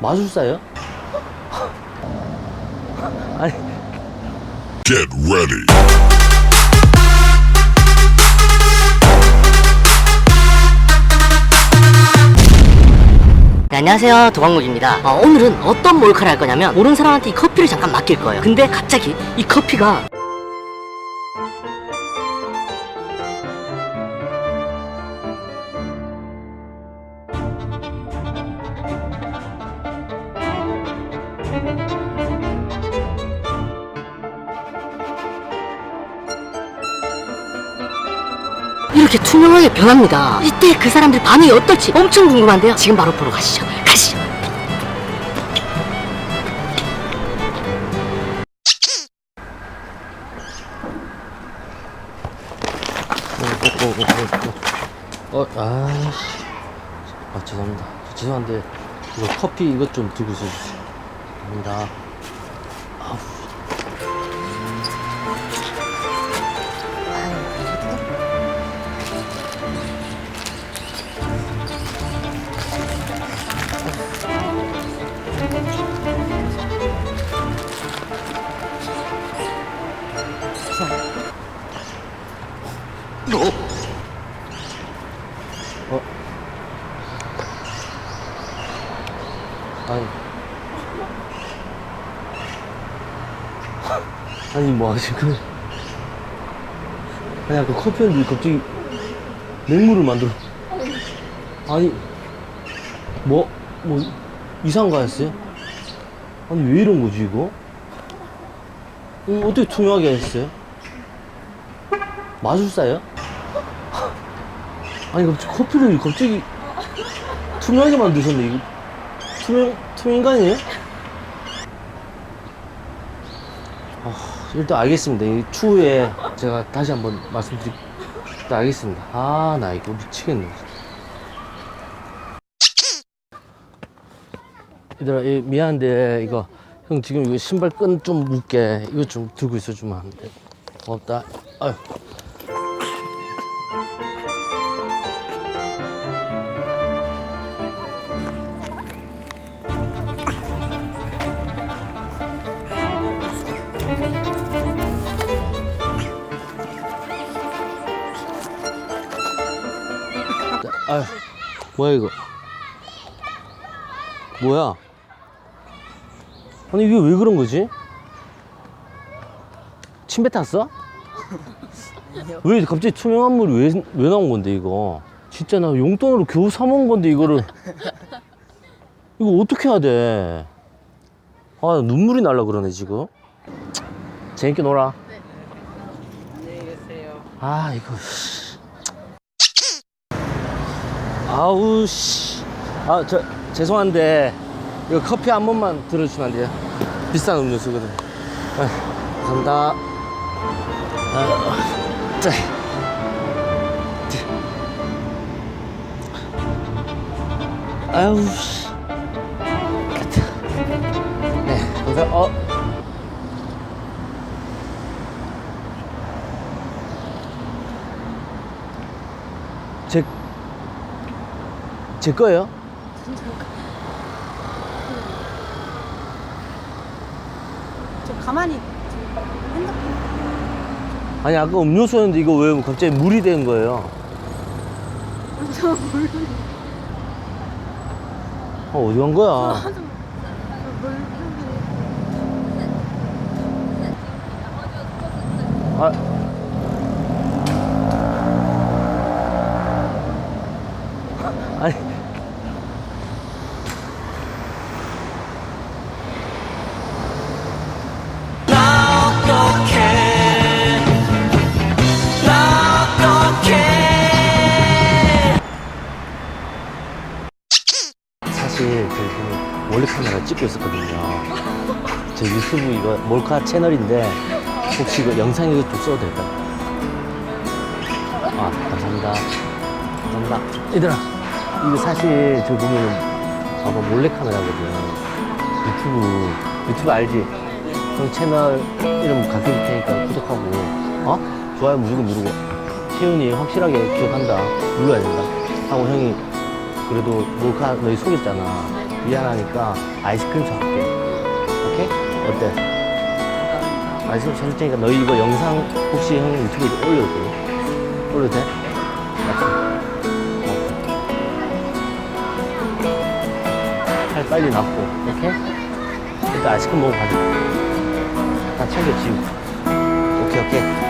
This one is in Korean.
마술사예요? 아니 Get ready. 네, 안녕하세요 도광록입니다 어, 오늘은 어떤 몰카를 할 거냐면 모르는 사람한테 이 커피를 잠깐 맡길 거예요 근데 갑자기 이 커피가 이렇게 투명하게 변합니다 이때 그 사람들 반응이 어떨지 엄청 궁금한데요 지금 바로 보러 가시죠 가시죠 어, 아이씨. 아, 죄송합니다. 저 죄송한데, 이거 커피 이것 좀 들고 있어주세요. 감사합니다. 아우. 어? 아니. 아니, 뭐 하신 거예요? 아니, 아까 커피였는데 갑자기 맹물을 만들어. 아니, 뭐, 뭐, 했어요? 아니, 왜 이런 거지, 이거? 음, 어떻게 투명하게 했어요? 마술사예요? 아니 갑자기 커피를 갑자기 투명하게 만드셨네 이거 투명 투명 인간이에요? 아, 일단 알겠습니다. 이 추후에 제가 다시 한번 말씀드릴 일단 알겠습니다. 아 나 이거 미치겠네. 얘들아 이, 미안한데 이거 형 지금 이거 신발 끈 좀 묶게 이거 좀 들고 있어 주면 안 돼? 고맙다. 아유. 아유, 뭐야 이거? 뭐야? 아니 이게 왜 그런 거지? 침 뱉었어? 왜 갑자기 투명한 물이 왜, 왜 나온 건데 이거? 진짜 나 용돈으로 겨우 사먹은 건데 이거를 이거 어떻게 해야 돼? 아 눈물이 날라 그러네 지금. 재밌게 놀아. 안녕히 계세요. 아 이거 씨. 아우 씨. 아 저 죄송한데 이거 커피 한 번만 들어 주시면 안 돼요? 비싼 음료수거든. 아, 감사합니다. 아, 자. 아우 씨. 네, 감사. 어. 제, 제 거예요? 저 가만히 지금 핸드폰 아니, 아까 음료수였는데 이거 왜 갑자기 물이 된 거예요? 저 모르는 아, 어디 간 거야? 물 아. 사실 저희 원래 카메라 찍고 있었거든요. 제 유튜브 이거 몰카 채널인데 혹시 이거 영상 이거 좀 써도 될까요? 아 감사합니다. 감사합니다. 얘들아 이거 사실 저 보면 아마 몰래 카메라거든. 유튜브 유튜브 알지? 형 채널 이름 줄 테니까 구독하고 어? 좋아요 무조건 누르고 태훈이 확실하게 기억한다 눌러야 된다 하고 형이 그래도 몰카 너희 속였잖아 미안하니까 아이스크림 사올게. 오케이? 어때? 아이스크림 사줄 테니까 너희 이거 영상 혹시 형 유튜브에 올려도 돼? 올려도 돼? 맞지? 오케이. 살 빨리 낫고, 오케이? 일단 아이스크림 먹고 가자. 다 챙겨 지우고. 오케이, 오케이.